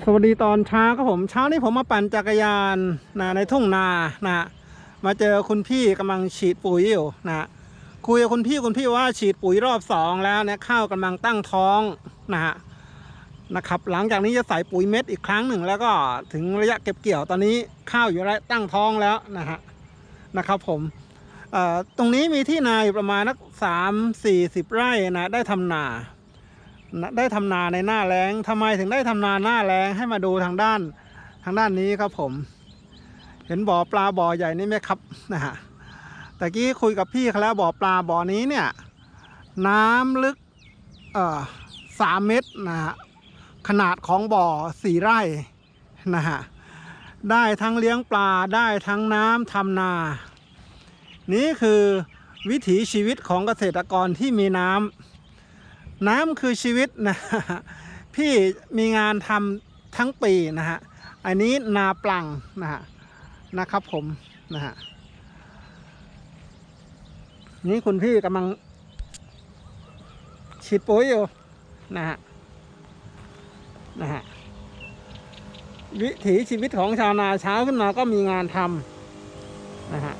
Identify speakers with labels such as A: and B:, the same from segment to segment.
A: สวัสดีตอนเช้าครับผมเช้านี้ผมมาปั่นจักรยานนะในทุ่งนานะมาเจอคุณพี่กำลังฉีดปุ๋ยอยู่นะคุยกับคุณพี่คุณพี่ว่าฉีดปุ๋ยรอบสองแล้วเนี่ยข้าวกำลังตั้งท้องนะฮะนะครับ หลังจากนี้จะใส่ปุ๋ยเม็ดอีกครั้งหนึ่งแล้วก็ถึงระยะเก็บเกี่ยวตอนนี้ข้าวอยู่ระยะตั้งท้องแล้วนะฮะนะครับผมตรงนี้มีที่นาอยู่ประมาณนักสามสี่สิบไร่นะได้ทำนานะ ได้ทำนาในหน้าแล้งทำไมถึงได้ทำนาหน้าแล้งให้มาดูทางด้านทางด้านนี้ครับผม เห็นบ่อปลาบ่อใหญ่นี่ไหมครับนะฮะแต่กี้คุยกับพี่เขาแล้วบ่อปลาบ่อนี้เนี่ย น้ำลึกเอ่อสามเมตรนะฮะขนาดของบ่อสี่ไร่นะฮะได้ทั้งเลี้ยงปลาได้ทั้งน้ำทำนา นี่คือวิถีชีวิตของเกษตรกรที่มีน้ำ น้ำคือชีวิตนะพี่มีงานทำทั้งปีนะฮะ อันนี้นาปลังนะฮะนะครับผมนะฮะนี่คุณพี่กำลังฉีดปุ๋ยอยู่นะฮะนะฮะวิถีชีวิตของชาวนาเช้าขึ้นมาก็มีงานทำนะฮะ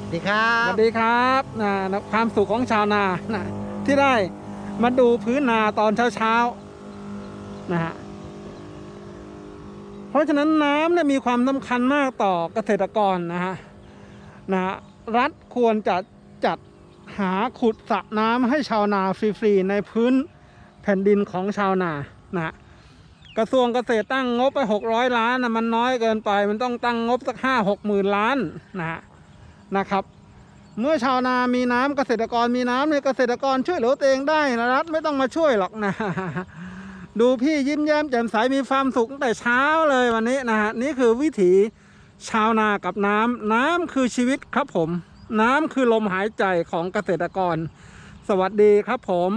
B: สวัสดีครั
A: ส
B: บ
A: วัสดีครับนะนะความสุขของชาวนานะ ที่ได้มาดูพื้นนาตอนเช้าๆนะฮะเพราะฉะนั้นน้ำเนี่ยมีความสำคัญมากต่อเกษตรกรนะฮะนะรัฐควรจะจัดหาขุดสระน้ำให้ชาวนาฟรีๆในพื้นแผ่นดินของชาวนานะกระทรวงเกษตรตั้งงบไปหกร้อยล้านนะมันน้อยเกินไป มันต้องตั้งงบสักห้าหกหมื่นล้านนะนะครับ เมื่อชาวนามีน้ำเกษตรกรมีน้ำเนี่ยเกษตรกรช่วยเหลือตัวเองได้นะรัฐไม่ต้องมาช่วยหรอกนะ ดูพี่ยิ้มแย้มแจ่มใสมีความสุขตั้งแต่เช้าเลยวันนี้นะฮะนี่คือวิถีชาวนากับน้ำน้ำคือชีวิตครับผม น้ำคือลมหายใจของเกษตรกร สวัสดีครับผม